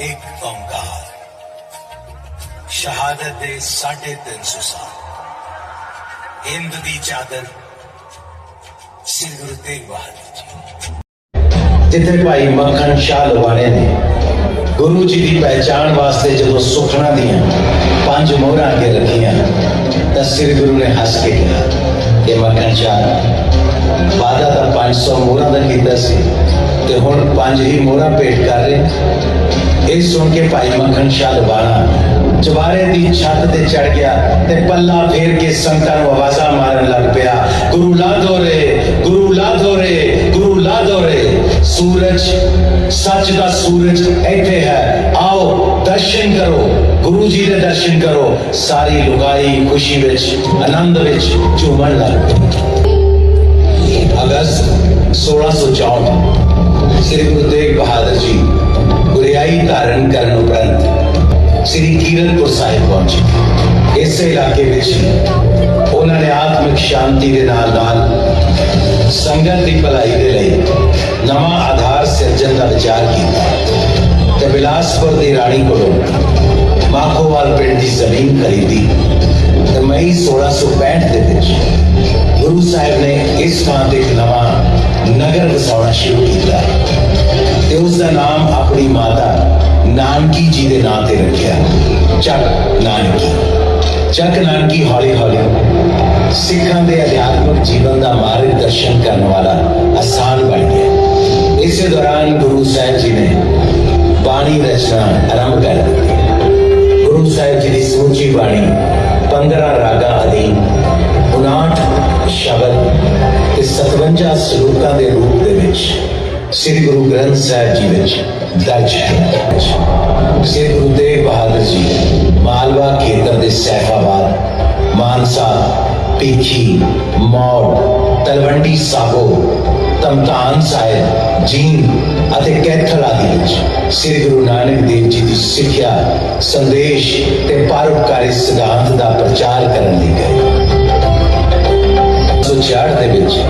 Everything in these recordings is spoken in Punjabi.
ਇੱਕ ਓੰਕਾਰ ਸ਼ਹਾਦਤ ਦੇ 350 ਸਾਲ। ਹਿੰਦ ਦੀ ਚਾਦਰ ਸ੍ਰੀ ਗੁਰੂ ਤੇਗ ਬਹਾਦਰ ਜੀ। ਜਿੱਥੇ ਭਾਈ ਮੱਖਣ ਸ਼ਾਹ ਲਵਾਣੇ ਨੇ, ਗੁਰੂ ਜੀ ਦੀ ਪਹਿਚਾਣ ਵਾਸਤੇ ਜਦੋਂ ਸੁਖਣਾ ਦੀਆਂ ਪੰਜ ਮੋਹਰਾਂ ਅੱਗੇ ਰੱਖੀਆਂ ਤਾਂ ਸ੍ਰੀ ਗੁਰੂ ਨੇ ਹੱਸ ਕੇ ਕਿਹਾ ਕਿ ਮੱਖਣ ਸ਼ਾਹ ਵਾਦਾ ਤਾਂ 500 ਮੋਹਰਾਂ ਦਾ ਕੀਤਾ ਸੀ ਤੇ ਹੁਣ ਪੰਜ ਹੀ ਮੋਹਰਾਂ ਭੇਟ ਕਰ ਰਹੇ ਇਹ ਸੁਣ ਕੇ ਭਾਈ ਮੱਖਣ ਸ਼ਾਹ ਲਵਾਣਾ ਚਵਾਰੇ ਦੀ ਛੱਤ ਤੇ ਚੜ ਗਿਆ ਤੇ ਪੱਲਾ ਫੇਰ ਕੇ ਸੰਤਾਂ ਨੂੰ ਆਵਾਜ਼ਾਂ ਮਾਰਨ ਲੱਗ ਪਿਆ। ਗੁਰੂ ਲਾ ਦੋਰੇ ਗੁਰੂ ਲਾ ਦੋਰੇ ਗੁਰੂ ਲਾ ਦੋਰੇ ਸੂਰਜ, ਸੱਚ ਦਾ ਸੂਰਜ ਇੱਥੇ ਹੈ। ਆਓ ਦਰਸ਼ਨ ਕਰੋ, ਗੁਰੂ ਜੀ ਦੇ ਦਰਸ਼ਨ ਕਰੋ। ਸਾਰੀ ਲੁਗਾਈ ਖੁਸ਼ੀ ਵਿੱਚ, ਆਨੰਦ ਵਿੱਚ ਝੂਮਣ ਲੱਗ ਪਈ ਅਗਸਤ 1664 ਸ੍ਰੀ ਗੁਰੂ ਤੇਗ ਬਹਾਦਰ ਜੀ ਗੁਰਿਆਈ ਧਾਰਨ ਕਰਨ ਉਪਰੰਤ ਸ੍ਰੀ ਕੀਰਤਪੁਰ ਸਾਹਿਬ ਪਹੁੰਚੇ। ਇਸ ਇਲਾਕੇ ਵਿੱਚ ਉਹਨਾਂ ਨੇ ਆਤਮਿਕ ਸ਼ਾਂਤੀ ਦੇ ਨਾਲ ਨਾਲ ਸੰਗਤ ਦੀ ਭਲਾਈ ਦੇ ਲਈ ਨਵਾਂ ਆਧਾਰ ਸਿਰਜਣ ਦਾ ਵਿਚਾਰ ਕੀਤਾ ਤੇ ਬਿਲਾਸਪੁਰ ਦੀ ਰਾਣੀ ਕੋਲੋਂ ਮਾਖੋਵਾਲ ਪਿੰਡ ਦੀ ਜ਼ਮੀਨ ਖਰੀਦੀ ਤੇ ਮਈ 1665 ਦੇ ਵਿੱਚ ਗੁਰੂ ਸਾਹਿਬ ਨੇ ਇਸ ਥਾਂ ਤੇ ਇੱਕ ਨਵਾਂ ਨਗਰ ਵਸਾਉਣਾ ਸ਼ੁਰੂ ਕੀਤਾ ਤੇ ਉਸ ਦਾ ਨਾਮ ਆਪਣੀ ਮਾਤਾ ਨਾਨਕੀ ਜੀ ਦੇ ਨਾਂ ਤੇ ਰੱਖਿਆ, ਚੱਕ ਨਾਨਕੀ। ਚੱਕ ਨਾਨਕੀ ਹੌਲੀ ਹੌਲੀ ਸਿੱਖਾਂ ਦੇ ਅਧਿਆਤਮਿਕ ਜੀਵਨ ਦਾ ਮਾਰਗਦਰਸ਼ਨ ਕਰਨ ਵਾਲਾ ਆਸਾਨ ਬਣ ਗਿਆ। ਇਸੇ ਦੌਰਾਨ ਗੁਰੂ ਸਾਹਿਬ ਜੀ ਨੇ ਬਾਣੀ ਰਚਨਾ ਆਰੰਭ ਕਰ ਦਿੱਤੀ। ਸਰੂਪਾਂ ਦੇ ਰੂਪ ਦੇ ਵਿੱਚ, ਸ੍ਰੀ ਗੁਰੂ ਗ੍ਰੰਥ ਸਾਹਿਬ ਜੀ ਵਿੱਚ, ਦਰਜ ਹੈ। ਸ੍ਰੀ ਗੁਰੂ ਤੇਗ ਬਹਾਦਰ ਜੀ, ਮਾਲਵਾ ਖੇਤਰ ਦੇ ਸੈਫਾਬਾਦ, ਮਾਨਸਾ, ਪੀਖੀ, ਮੌੜ, ਤਲਵੰਡੀ ਸਾਬੋ, ਤਮਤਾਨ ਸਾਹਿਬ ਜੀਨ ਅਤੇ ਕੈਥਲ ਆਦਿ ਵਿੱਚ ਸ੍ਰੀ ਗੁਰੂ ਨਾਨਕ ਦੇਵ ਜੀ ਦੀ ਸਿੱਖਿਆ, ਸੰਦੇਸ਼ ਤੇ ਪਰਉਪਕਾਰੀ ਸਿਧਾਂਤ ਦਾ ਪ੍ਰਚਾਰ ਕਰਨ ਲਈ ਗਏ। 1966 ਦੇ ਵਿੱਚ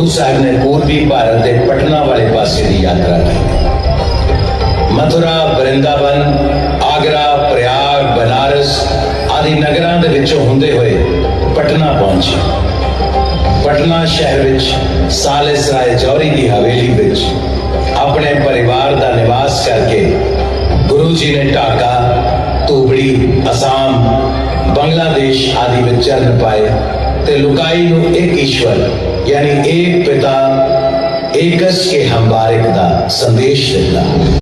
ਗੁਰੂ ਸਾਹਿਬ ਨੇ ਪੂਰਬੀ ਭਾਰਤ ਦੇ ਪਟਨਾ ਵਾਲੇ ਪਾਸੇ ਦੀ ਯਾਤਰਾ ਕੀਤੀ। ਮਥੁਰਾ ਬ੍ਰਿੰਦਾਵਨ ਆਗਰਾ, ਪ੍ਰਯਾਗ, ਬਨਾਰਸ ਆਦਿ ਨਗਰਾਂ ਦੇ ਵਿੱਚੋਂ ਹੁੰਦੇ ਹੋਏ ਪਟਨਾ ਪਹੁੰਚੇ। ਪਟਨਾ ਸ਼ਹਿਰ ਵਿੱਚ ਸਾਲਿਸ ਰਾਏ ਜੌਹਰੀ ਦੀ ਹਵੇਲੀ ਵਿੱਚ ਆਪਣੇ ਪਰਿਵਾਰ ਦਾ ਨਿਵਾਸ ਕਰਕੇ ਗੁਰੂ ਜੀ ਨੇ ਢਾਕਾ, ਧੂਬੜੀ, ਅਸਾਮ, ਬੰਗਲਾਦੇਸ਼ ਆਦਿ ਵਿੱਚ ਚਰਨ ਪਾਏ। ਤੇ ਲੁਕਾਈ ਨੂੰ ਇੱਕ ਈਸ਼ਵਰ ਯਾਨੀ ਇੱਕ ਪਿਤਾ ਏਕਸ ਕੇ ਹੰਬਾਰਿਕ ਦਾ ਸੰਦੇਸ਼ ਦਿੱਤਾ